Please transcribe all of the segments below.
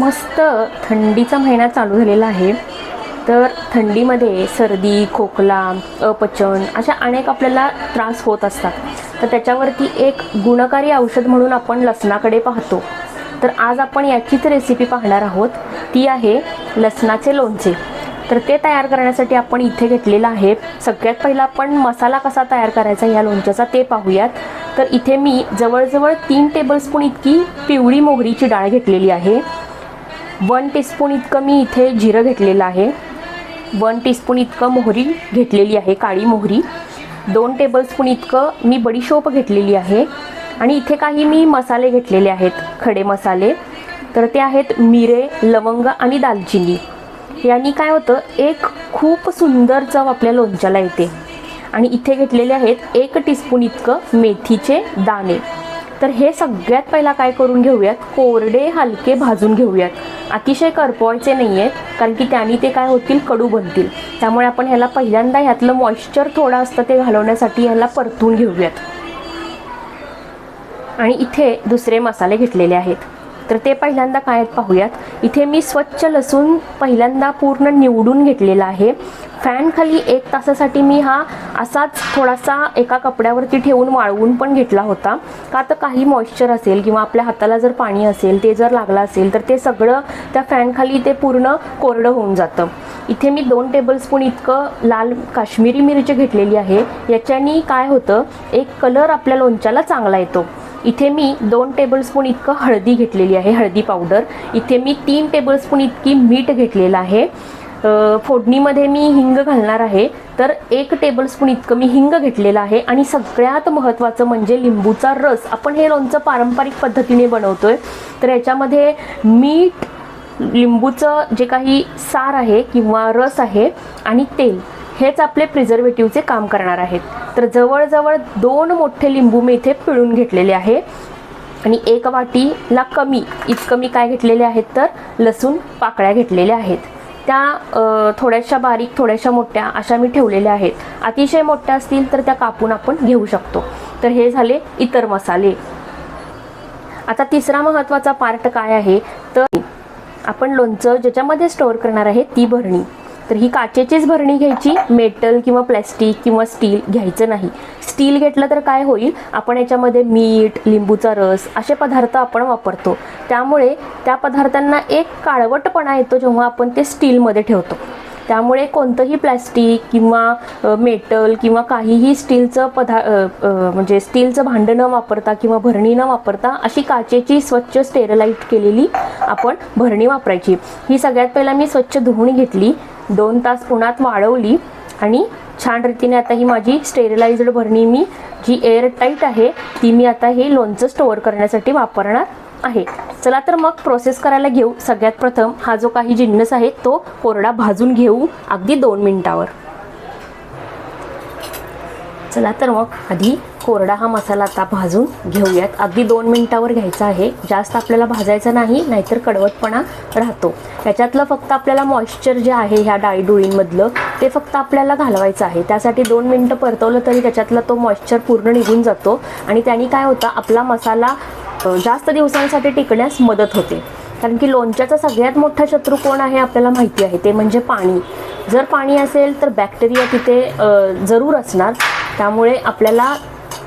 मस्त थंडीचा महिना चालू झालेला आहे. तर थंडीमध्ये सर्दी खोकला अपचन अशा अनेक आपल्याला त्रास होत असतात. तर त्याच्यावरती एक गुणकारी औषध म्हणून आपण लसणाकडे पाहतो. तर आज आपण याचीच रेसिपी पाहणार आहोत. ती आहे लसणाचे लोणचे. तर ते तयार करण्यासाठी आपण इथे घेतलेलं आहे. सगळ्यात पहिला आपण मसाला कसा तयार करायचा या लोणच्याचा ते पाहूयात. तर इथे मी जवळजवळ तीन टेबलस्पून इतकी पिवळी मोहरीची डाळ घेतलेली आहे. वन टीस्पून इतकं मी इथे जिरं घेतलेलं आहे. वन टीस्पून इतकं मोहरी घेतलेली आहे काळी मोहरी. दोन टेबलस्पून इतकं मी बडीशोप घेतलेली आहे. आणि इथे काही मी मसाले घेतलेले आहेत खडे मसाले. तर ते आहेत मिरे लवंग आणि दालचिनी. यांनी काय होतं एक खूप सुंदर चव आपल्या लोणच्याला येते. आणि इथे घेतलेले आहेत एक टीस्पून इतकं मेथीचे दाणे. तर हे सगळ्यात पहिला काय करून घेऊयात? कोरडे हलके भाजून घेऊयात. अतिशय करपवायचे नाही आहेत कारण की त्यांनी ते काय होतील? कडू बनतील. त्यामुळे आपण ह्याला पहिल्यांदा ह्यातलं मॉइश्चर थोडं असतं ते घालवण्यासाठी ह्याला परतून घेऊयात. आणि इथे दुसरे मसाले घेतलेले आहेत. तर ते पहिल्यांदा काय आहेत पाहूयात. इथे मी स्वच्छ लसूण पहिल्यांदा पूर्ण निवडून घेतलेला आहे. फॅनखाली एक तासासाठी मी हा असाच थोडासा एका कपड्यावरती ठेवून वाळवून पण घेतला होता. का तर काही मॉइश्चर असेल किंवा आपल्या हाताला जर पाणी असेल ते जर लागलं असेल तर ते सगळं त्या फॅनखाली ते पूर्ण कोरडं होऊन जातं. इथे मी दोन टेबलस्पून इतकं लाल काश्मीरी मिरची घेतलेली आहे. याच्यानी काय होतं? एक कलर आपल्या लोणच्याला चांगला येतो. इथे मी दोन टेबलस्पून इतकं हळदी घेतलेली आहे हळदी पावडर इथे मी तीन टेबलस्पून इतकी मीठ घेतलेलं आहे. फोडणीमध्ये मी हिंग घालणार आहे. तर एक टेबलस्पून इतकं मी हिंग घेतलेलं आहे आणि सगळ्यात महत्त्वाचं म्हणजे लिंबूचा रस. आपण हे लोणचं पारंपरिक पद्धतीने बनवतो आहे तर याच्यामध्ये मीठ लिंबूचं जे काही सार आहे किंवा रस आहे आणि तेल. हेच आपले प्रिझर्वेटिव्हचे काम करणार आहेत. तर जवळजवळ दोन मोठे लिंबू मी इथे पिळून घेतलेले आहे. आणि एक वाटीला कमी इतकं मी काय घेतलेले आहेत तर लसूण पाकळ्या घेतलेल्या आहेत. त्या थोड्याशा बारीक थोड्याशा मोठ्या अशा मी ठेवलेल्या आहेत. अतिशय मोठ्या असतील तर त्या कापून आपण घेऊ शकतो. तर हे झाले इतर मसाले. आता तिसरा महत्त्वाचा पार्ट काय आहे? तर आपण लोणचं ज्याच्यामध्ये स्टोअर करणार आहे ती भरणी. तर ही काचेचीच भरणी घ्यायची मेटल किंवा प्लॅस्टिक किंवा स्टील घ्यायचं नाही. स्टील घेतलं तर काय होईल? आपण याच्यामध्ये मीठ लिंबूचा रस असे पदार्थ आपण वापरतो. त्यामुळे त्या पदार्थांना एक काळवटपणा येतो जेव्हा आपण ते स्टीलमध्ये ठेवतो. त्यामुळे कोणतंही प्लॅस्टिक किंवा मेटल किंवा काहीही स्टीलचं पदा म्हणजे स्टीलचं भांडं न वापरता किंवा भरणी न वापरता अशी काचेची स्वच्छ स्टेरलाईट केलेली आपण भरणी वापरायची. ही सगळ्यात पहिला मी स्वच्छ धुवून घेतली दोन तास उन्हात वाळवली आणि छान रीतीने आता ही माझी स्टेरिलाइज्ड भरणी मी जी एअर टाईट आहे ती मी आता हे लोणचं स्टोअर करण्यासाठी वापरणार आहे. चला तर मग प्रोसेस करायला घेऊ. सगळ्यात प्रथम हा जो काही जिन्नस आहे तो कोरडा भाजून घेऊ. अगदी दोन मिनिटावर. चला तर मग आधी कोरडा हा मसाला आता भाजून घेऊयात. अगदी दोन मिनिटावर घ्यायचा आहे. जास्त आपल्याला भाजायचा नाही नाहीतर कडवटपणा राहतो. त्याच्यातलं फक्त आपल्याला मॉइश्चर जे आहे ह्या डाळीडुळींमधलं ते फक्त आपल्याला घालवायचं आहे. त्यासाठी दोन मिनटं परतवलं तरी त्याच्यातला तो मॉइश्चर पूर्ण निघून जातो. आणि त्याने काय होतं आपला मसाला जास्त दिवसांसाठी टिकण्यास मदत होते. कारण की लोणच्याचा सगळ्यात मोठा शत्रू कोण आहे आपल्याला माहिती आहे. ते म्हणजे पाणी. जर पाणी असेल तर बॅक्टेरिया तिथे जरूर असणार. त्यामुळे आपल्याला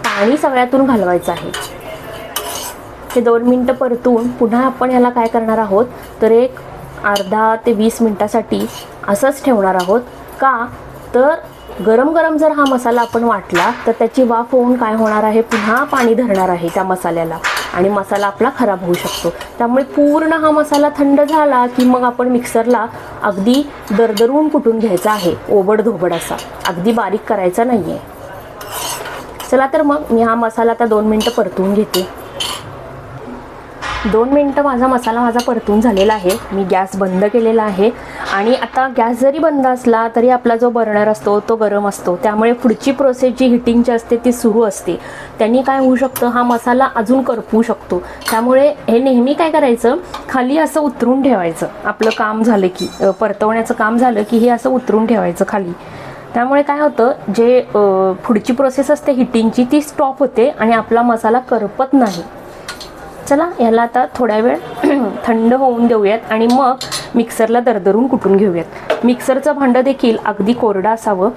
पाणी सगळ्यातून घालवायचं आहे. हे दोन मिनटं परतून पुन्हा आपण ह्याला काय करणार आहोत? तर एक अर्धा ते वीस मिनटासाठी असंच ठेवणार आहोत. का? तर गरम गरम जर हा मसाला आपण वाटला तर त्याची वाफ होऊन काय होणार आहे? पुन्हा पाणी धरणार आहे त्या मसाल्याला. आणि मसाला आपला खराब होऊ शकतो. त्यामुळे पूर्ण हा मसाला थंड झाला की मग आपण मिक्सरला अगदी दरदरून कुटून घ्यायचा आहे? ओबड धोबड असा. अगदी बारीक करायचा नाही आहे चला तर मग मी हा मसाला आता दोन मिनटं परतवून घेते. दोन मिनटं माझा मसाला माझा परतून झालेला आहे. मी गॅस बंद केलेला आहे. आणि आता गॅस जरी बंद असला तरी आपला जो बर्नर असतो तो गरम असतो. त्यामुळे पुढची प्रोसेस जी हिटिंगची असते ती सुरू असते. त्यांनी काय होऊ शकतं? हा मसाला अजून करपू शकतो. त्यामुळे हे नेहमी काय करायचं? खाली असं उतरून ठेवायचं. आपलं काम झालं की परतवण्याचं काम झालं की हे असं उतरून ठेवायचं खाली. त्यामुळे काय होतं? जे पुढची प्रोसेस असते हिटिंगची ती स्टॉप होते आणि आपला मसाला करपत नाही. चला याला आता थोड्या वेळ थंड होऊन देऊयात आणि मग मिक्सरला दरदरून कुटून घेऊयात. मिक्सरचं भांडं देखील अगदी कोरडं असावं.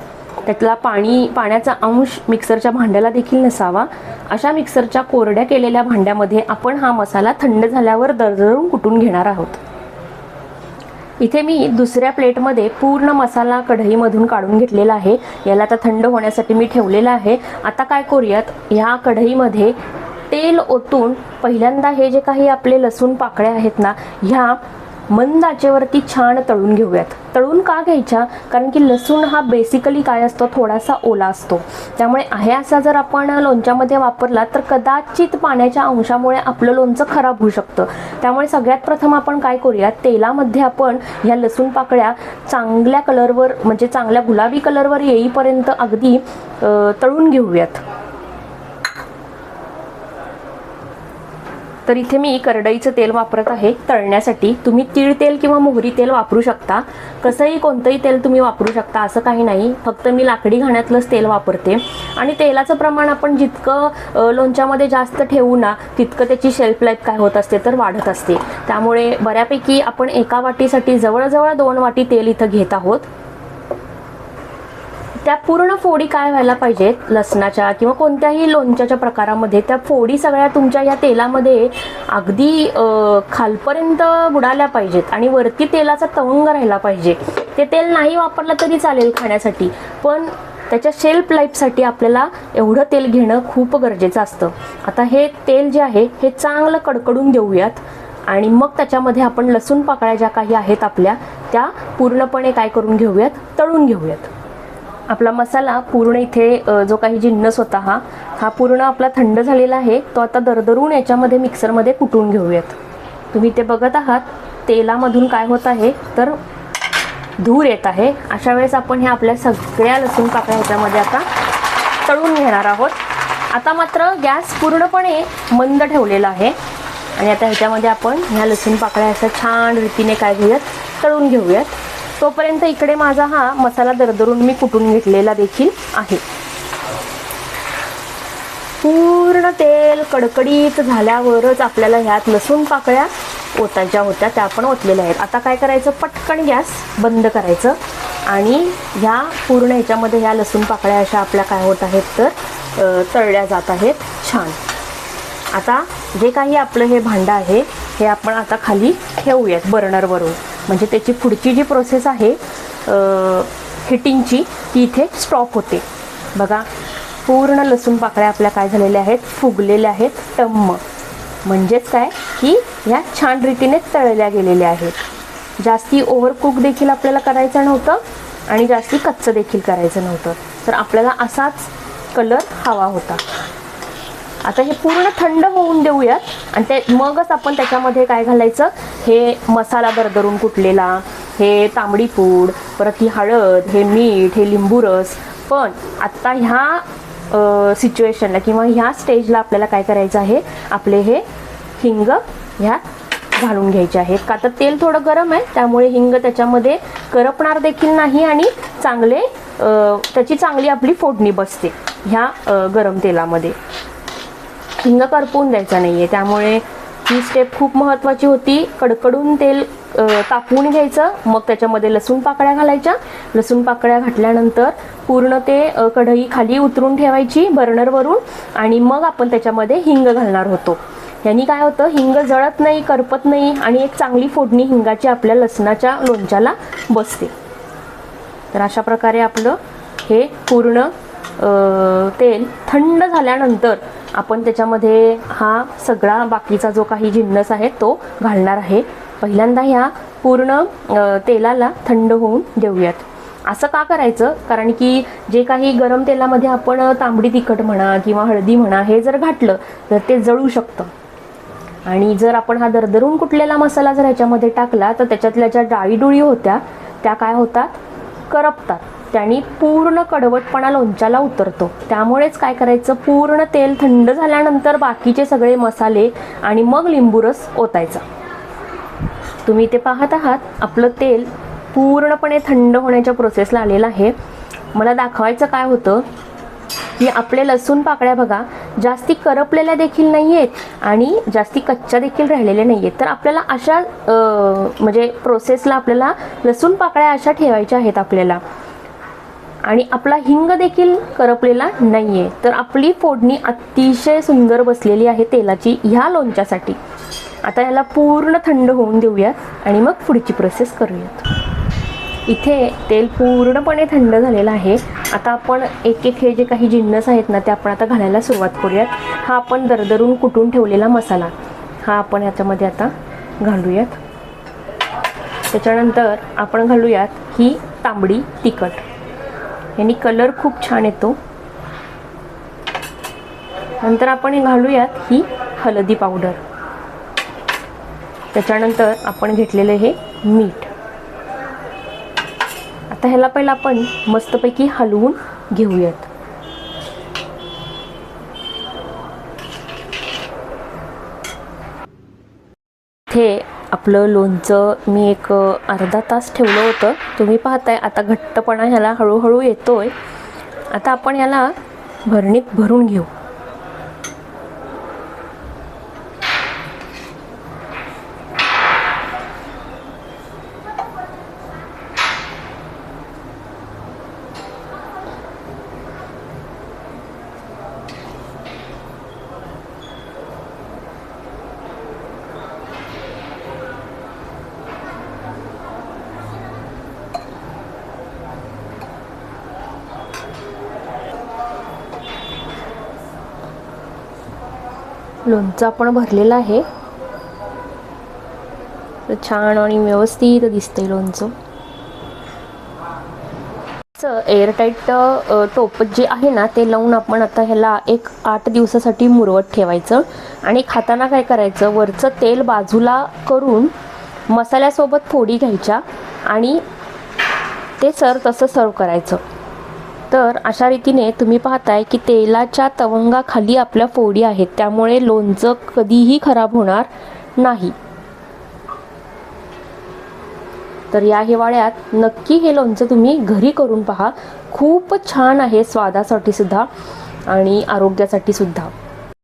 त्यातला पाणी पाण्याचा अंश मिक्सरच्या भांड्याला देखील नसावा. अशा मिक्सरच्या कोरड्या केलेल्या भांड्यामध्ये आपण हा मसाला थंड झाल्यावर दरदरून कुटून घेणार आहोत. इथे मी दुसऱ्या प्लेटमध्ये पूर्ण मसाला कढईमधून काढून घेतलेला आहे. याला आता थंड होण्यासाठी मी ठेवलेला आहे. आता काय करूयात? ह्या कढईमध्ये तेल ओतून पहिल्यांदा हे जे काही आपले लसूण पाकळ्या आहेत ना ह्या मंद आचेवरती छान तळून घेऊयात. तळून का घ्यायच्या? कारण की लसूण हा बेसिकली काय असतो? थोडासा ओला असतो. त्यामुळे आहे असा जर आपण लोणच्यामध्ये वापरला तर कदाचित पाण्याच्या अंशामुळे आपलं लोणचं खराब होऊ शकतं. त्यामुळे सगळ्यात प्रथम आपण काय करूया? तेलामध्ये आपण ह्या लसूण पाकळ्या चांगल्या कलरवर म्हणजे चांगल्या गुलाबी कलरवर येईपर्यंत अगदी तळून घेऊयात. तर इथे मी करडईचं तेल वापरत आहे. तळण्यासाठी तुम्ही तीळ तेल किंवा मोहरी तेल वापरू शकता. कसंही कोणतंही तेल तुम्ही वापरू शकता असं काही नाही. फक्त मी लाकडी घाण्यातलंच तेल वापरते. आणि तेलाचं प्रमाण आपण जितकं लोणच्यामध्ये जास्त ठेवू ना तितकं त्याची शेल्फ लाईफ काय होत असते तर वाढत असते. त्यामुळे बऱ्यापैकी आपण एका वाटीसाठी जवळजवळ दोन वाटी तेल इथं घेत आहोत. त्या पूर्ण फोडी काय व्हायला पाहिजेत? लसणाच्या किंवा कोणत्याही लोणच्याच्या प्रकारामध्ये त्या फोडी सगळ्या तुमच्या या तेलामध्ये अगदी खालपर्यंत बुडाल्या पाहिजेत आणि वरती तेलाचा तवंग राहिला पाहिजे. ते तेल नाही वापरलं तरी चालेल खाण्यासाठी पण त्याच्या शेल्फ लाईफसाठी आपल्याला एवढं तेल घेणं खूप गरजेचं असतं. आता हे तेल जे आहे हे चांगलं कडकडून देऊयात आणि मग त्याच्यामध्ये आपण लसूण पाकळ्या ज्या काही आहेत आपल्या त्या पूर्णपणे काय करून घेऊयात? तळून घेऊयात. आपला मसाला पूर्ण इथे जो काही जिन्नस होता हा हा पूर्ण आपला थंड झालेला आहे तो आता दरदरून याच्यामध्ये मिक्सरमध्ये कुटून घेऊयात. तुम्ही ते बघत आहात तेलामधून काय होत आहे तर धूर येत आहे. अशा वेळेस आपण ह्या आपल्या सगळ्या लसूण पाकळ्या ह्याच्यामध्ये आता तळून घेणार आहोत. आता मात्र गॅस पूर्णपणे मंद ठेवलेला आहे. आणि आता ह्याच्यामध्ये आपण ह्या लसूण पाकळ्या अशा छान रीतीने काय घेऊयात तळून घेऊयात. तोपर्यंत इकडे माझा हा मसाला दरदरून मी कुटून घेतलेला देखील आहे. पूर्ण तेल कडकडीत झाल्यावरच आपल्याला ह्यात लसूण पाकळ्या ओतायच्या होत्या त्या आपण ओतलेल्या आहेत. आता काय करायचं? पटकन गॅस बंद करायचं आणि ह्या पूर्ण ह्याच्यामध्ये ह्या लसूण पाकळ्या अशा आपल्या काय होत आहेत तर तळल्या जात आहेत. छान. आता जे काही आपलं हे भांडं आहे हे आपण आता खाली ठेवूयात बर्नरवरून. म्हणजे त्याची पुढची जी प्रोसेस आहे हिटिंगची ती इथे स्टॉप होते. बघा पूर्ण लसूण पाकळ्या आपल्या काय झालेल्या आहेत? फुगलेल्या आहेत टम्म. म्हणजेच काय? की ह्या छान रीतीने तळल्या गेलेल्या आहेत. जास्ती ओव्हरकुक देखील आपल्याला करायचं नव्हतं आणि जास्ती कच्चं देखील करायचं नव्हतं. तर आपल्याला असाच कलर हवा होता. आता हे पूर्ण थंड होऊन देऊयात. आणि ते मगच आपण त्याच्यामध्ये काय घालायचं? हे मसाला दरदरून कुटलेला हे तांबडी पूड परत ही हळद हे मीठ हे लिंबू रस. पण आत्ता ह्या सिच्युएशनला किंवा ह्या स्टेजला आपल्याला काय करायचं आहे? आपले हे हिंग ह्यात घालून घ्यायचे आहेत का तर तेल थोडं गरम आहे त्यामुळे हिंग त्याच्यामध्ये करपणार देखील नाही आणि चांगले त्याची चांगली आपली फोडणी बसते ह्या गरम तेलामध्ये. हिंग करपवून द्यायचा नाही आहे त्यामुळे ही स्टेप खूप महत्त्वाची होती. कडकडून तेल तापवून घ्यायचं मग त्याच्यामध्ये लसूण पाकळ्या घालायच्या. लसूण पाकळ्या घातल्यानंतर पूर्ण ते कढई खाली उतरून ठेवायची बर्नरवरून आणि मग आपण त्याच्यामध्ये हिंग घालणार होतो. यांनी काय होतं हिंग जळत नाही करपत नाही आणि एक चांगली फोडणी हिंगाची आपल्या लसणाच्या लोणच्याला बसते. तर अशा प्रकारे आपलं हे पूर्ण तेल थंड झाल्यानंतर आपण त्याच्यामध्ये हा सगळा बाकीचा जो काही जिन्नस आहे तो घालणार आहे. पहिल्यांदा ह्या पूर्ण तेलाला थंड होऊन देऊयात. असं का करायचं? कारण की जे काही गरम तेलामध्ये आपण तांबडी तिखट म्हणा किंवा हळदी म्हणा हे जर घातलं तर ते जळू शकतं. आणि जर आपण हा दरदरून कुटलेला मसाला जर ह्याच्यामध्ये टाकला तर त्याच्यातल्या ज्या डाळीडुळी होत्या त्या काय होतात? करपतात. त्यांनी पूर्ण कडवटपणा लोणच्याला उतरतो. त्यामुळेच काय करायचं? पूर्ण तेल थंड झाल्यानंतर बाकीचे सगळे मसाले आणि मग लिंबूरस ओतायचा. तुम्ही ते पाहत आहात आपलं तेल पूर्णपणे थंड होण्याच्या प्रोसेसला आलेलं आहे. मला दाखवायचं काय होतं? की आपले लसूण पाकळ्या बघा जास्ती करपलेल्या देखील नाही आहेत आणि जास्ती कच्च्या देखील राहिलेल्या नाही आहेत तर आपल्याला अशा म्हणजे प्रोसेसला आपल्याला लसूण पाकळ्या अशा ठेवायच्या आहेत आपल्याला. आणि आपला हिंग देखील करपलेला नाही आहे तर आपली फोडणी अतिशय सुंदर बसलेली आहे तेलाची ह्या लोणच्यासाठी. आता याला पूर्ण थंड होऊन देऊयात आणि मग पुढची प्रोसेस करूयात. इथे तेल पूर्णपणे थंड झालेलं आहे. आता आपण एक एक हे जे काही जिन्नस आहेत ना ते आपण आता घालायला सुरुवात करूयात. हा आपण दरदरून कुटून ठेवलेला मसाला. हा आपण याच्यामध्ये आता घालूयात. त्याच्यानंतर आपण घालूयात ही तांबडी तिखट. यांनी कलर खूप छान येतो. नंतर आपण हे घालूयात ही हळदी पावडर त्याच्यानंतर आपण घेतलेले हे मीठ. आता ह्याला पहिला आपण मस्तपैकी हलवून घेऊयात. हे आपलं लोणचं मी एक अर्धा तास ठेवलं होतं. तुम्ही पाहताय आता घट्टपणा ह्याला हळूहळू येतो आहे आता आपण याला भरणीत भरून घेऊ. लोणचं आपण भरलेलं आहे. छान आणि व्यवस्थित दिसतंय लोणचं. एअरटाईट टोप जे आहे ना ते लावून आपण आता ह्याला एक आठ दिवसासाठी मुरवत ठेवायचं. आणि खाताना काय करायचं वरचं तेल बाजूला करून मसाल्यासोबत फोडी घ्यायच्या आणि ते सर तसं सर्व करायचं. तर अशा रीतीने तुम्ही पाहताय की तेलाच्या तवंगाखाली आपल्या फोडी आहेत. त्यामुळे लोणचं कधीही खराब होणार नाही. तर या हिवाळ्यात नक्की हे लोणचं तुम्ही घरी करून पहा. खूप छान आहे स्वादासाठी सुद्धा आणि आरोग्यासाठी सुद्धा.